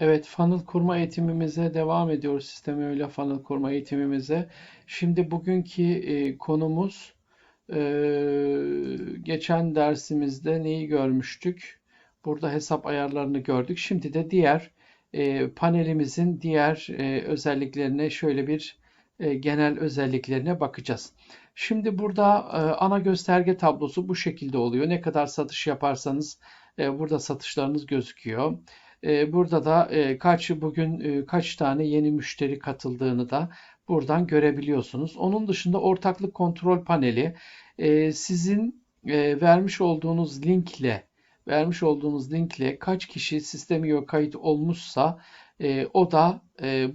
Evet, funnel kurma eğitimimize devam ediyoruz. Sistemi öyle funnel kurma eğitimimize. Şimdi bugünkü e, konumuz e, geçen dersimizde neyi görmüştük? Burada hesap ayarlarını gördük. Şimdi de diğer e, panelimizin diğer e, özelliklerine şöyle bir e, genel özelliklerine bakacağız. Şimdi burada e, ana gösterge tablosu bu şekilde oluyor. Ne kadar satış yaparsanız e, burada satışlarınız gözüküyor. E, burada da e, kaç bugün e, kaç tane yeni müşteri katıldığını da buradan görebiliyorsunuz. Onun dışında ortaklık kontrol paneli e, sizin vermiş olduğunuz linkle vermiş olduğunuz linkle kaç kişi sistemi kayıt olmuşsa o da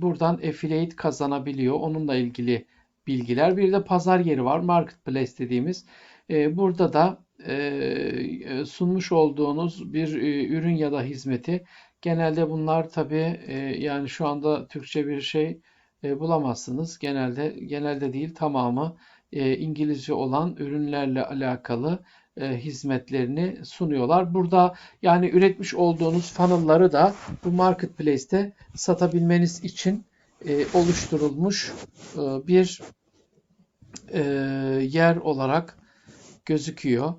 buradan affiliate kazanabiliyor. Onunla ilgili bilgiler. Bir de pazar yeri var. Marketplace dediğimiz. Burada da e, sunmuş olduğunuz bir e, ürün ya da hizmeti genelde bunlar tabii e, yani şu anda Türkçe bir şey e, bulamazsınız. Genelde genelde değil tamamı e, İngilizce olan ürünlerle alakalı e, hizmetlerini sunuyorlar. Burada yani üretmiş olduğunuz funnel'ları da bu marketplace'te satabilmeniz için e, oluşturulmuş e, bir e, yer olarak gözüküyor.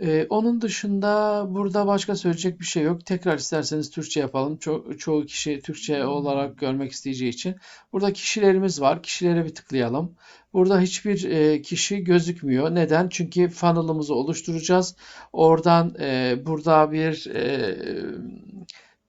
Ee, onun dışında burada başka söyleyecek bir şey yok. Tekrar isterseniz Türkçe yapalım. Ço çoğu kişi Türkçe olarak görmek isteyeceği için. Burada kişilerimiz var. Kişilere bir tıklayalım. Burada hiçbir e, kişi gözükmüyor. Neden? Çünkü funnel'ımızı oluşturacağız. Oradan e, burada bir e,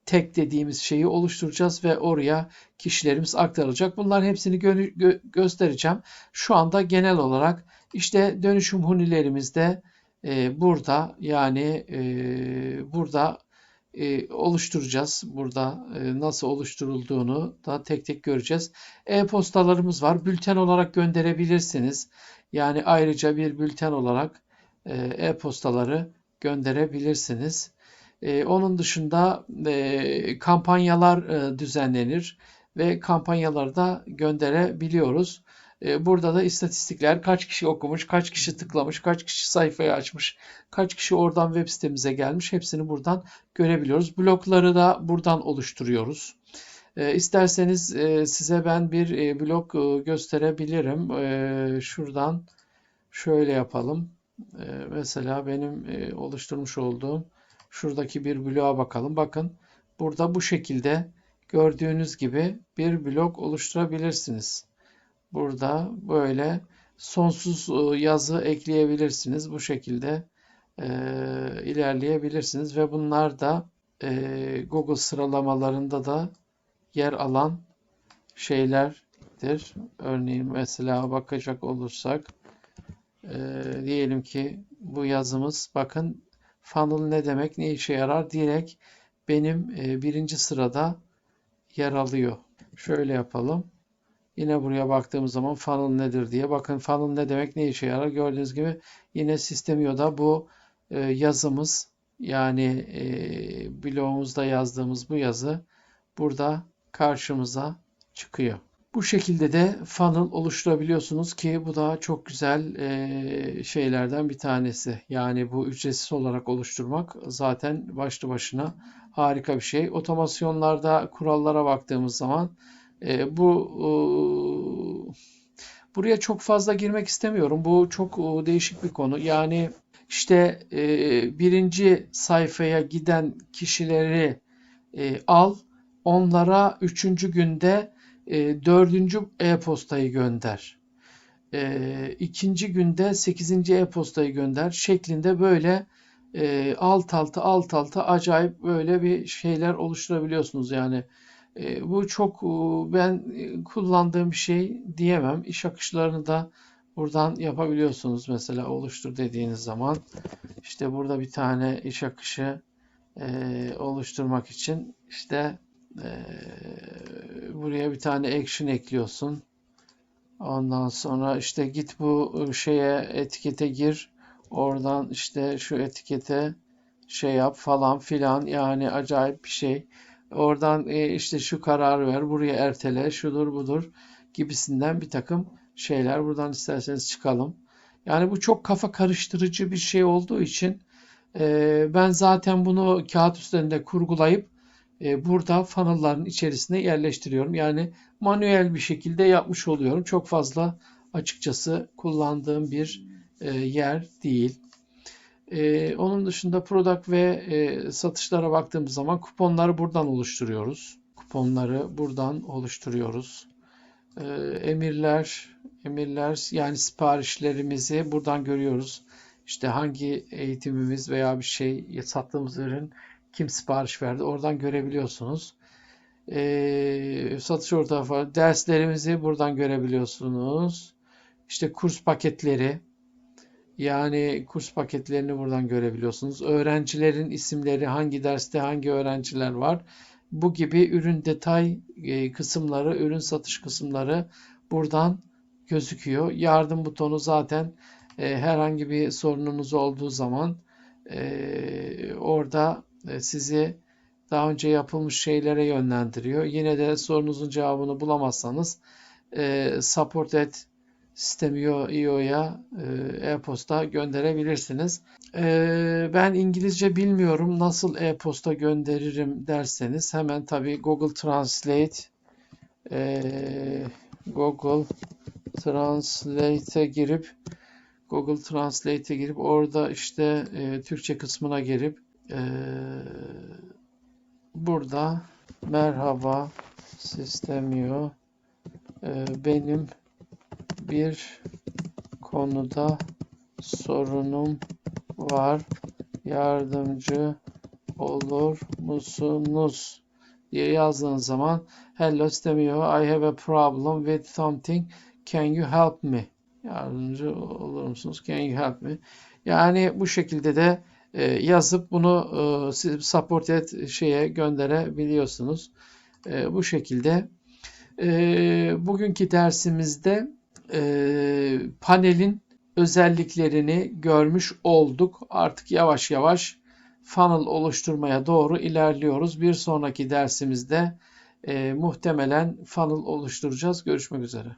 tek dediğimiz şeyi oluşturacağız ve oraya kişilerimiz aktarılacak. Bunların hepsini gö gö göstereceğim. Şu anda genel olarak işte dönüşüm hunilerimizde e, burada yani e, burada e, oluşturacağız. Burada e, nasıl oluşturulduğunu da tek tek göreceğiz. E-postalarımız var. Bülten olarak gönderebilirsiniz. Yani ayrıca bir bülten olarak e-postaları gönderebilirsiniz. E, onun dışında e, kampanyalar e, düzenlenir ve kampanyaları da gönderebiliyoruz. E, burada da istatistikler kaç kişi okumuş, kaç kişi tıklamış, kaç kişi sayfayı açmış, kaç kişi oradan web sitemize gelmiş hepsini buradan görebiliyoruz. Blokları da buradan oluşturuyoruz. E, isterseniz e, size ben bir blok gösterebilirim. Şuradan şöyle yapalım. Mesela benim oluşturmuş olduğum şuradaki bir bloğa bakalım. Bakın burada bu şekilde gördüğünüz gibi bir blok oluşturabilirsiniz. Burada böyle sonsuz e, yazı ekleyebilirsiniz. Bu şekilde e, ilerleyebilirsiniz ve bunlar da e, Google sıralamalarında da yer alan şeylerdir. Örneğin mesela bakacak olursak diyelim ki bu yazımız bakın funnel ne demek ne işe yarar direkt benim birinci sırada yer alıyor. Şöyle yapalım. Yine buraya baktığımız zaman funnel nedir diye. Bakın funnel ne demek, ne işe yarar? Gördüğünüz gibi yine Sistemio'da bu e, yazımız yani e, blogumuzda yazdığımız bu yazı burada karşımıza çıkıyor. Bu şekilde de funnel oluşturabiliyorsunuz ki bu da çok güzel e, şeylerden bir tanesi. Yani bu ücretsiz olarak oluşturmak zaten başlı başına harika bir şey. Otomasyonlarda kurallara baktığımız zaman e, bu e, buraya çok fazla girmek istemiyorum. Bu çok e, değişik bir konu. Yani işte e, birinci sayfaya giden kişileri e, al, onlara üçüncü günde e, dördüncü e-postayı gönder. E, ikinci günde sekizinci e-postayı gönder şeklinde böyle e, alt alta alt alta acayip böyle bir şeyler oluşturabiliyorsunuz yani. E, bu çok e, ben e, kullandığım bir şey diyemem. İş akışlarını da buradan yapabiliyorsunuz. Mesela oluştur dediğiniz zaman işte burada bir tane iş akışı oluşturmak için işte buraya bir tane action ekliyorsun. Ondan sonra işte git bu şeye etikete gir. Oradan işte şu etikete şey yap falan filan yani acayip bir şey. Oradan e, işte şu kararı ver, buraya ertele, şudur budur gibisinden bir takım şeyler. Buradan isterseniz çıkalım. Yani bu çok kafa karıştırıcı bir şey olduğu için e, ben zaten bunu kağıt üstünde kurgulayıp e, burada funnel'ların içerisine yerleştiriyorum. Yani manuel bir şekilde yapmış oluyorum. Çok fazla açıkçası kullandığım bir e, yer değil. E, onun dışında product ve e, satışlara baktığımız zaman kuponları buradan oluşturuyoruz. Kuponları buradan oluşturuyoruz. E, emirler, emirler yani siparişlerimizi buradan görüyoruz. İşte hangi eğitimimiz veya bir şey sattığımız ürün kim sipariş verdi oradan görebiliyorsunuz. E, satış ortağı falan derslerimizi buradan görebiliyorsunuz. İşte kurs paketleri yani kurs paketlerini buradan görebiliyorsunuz. Öğrencilerin isimleri hangi derste hangi öğrenciler var. Bu gibi ürün detay e, kısımları, ürün satış kısımları buradan gözüküyor. Yardım butonu zaten e, herhangi bir sorununuz olduğu zaman e, orada sizi daha önce yapılmış şeylere yönlendiriyor. Yine de sorunuzun cevabını bulamazsanız support at Sistemio.io'ya e-posta gönderebilirsiniz. Ben İngilizce bilmiyorum nasıl e-posta gönderirim derseniz hemen tabi Google Translate Google Translate'e girip Google Translate'e girip orada işte Türkçe kısmına girip burada merhaba Sistemio benim bir konuda sorunum var. Yardımcı olur musunuz? diye yazdığınız zaman hello istemiyor. I have a problem with something. Can you help me? Yardımcı olur musunuz? Can you help me? Yani bu şekilde de e, yazıp bunu e, support et şeye gönderebiliyorsunuz. E, bu şekilde bugünkü dersimizde e, panelin özelliklerini görmüş olduk. Artık yavaş yavaş funnel oluşturmaya doğru ilerliyoruz. Bir sonraki dersimizde e, muhtemelen funnel oluşturacağız. Görüşmek üzere.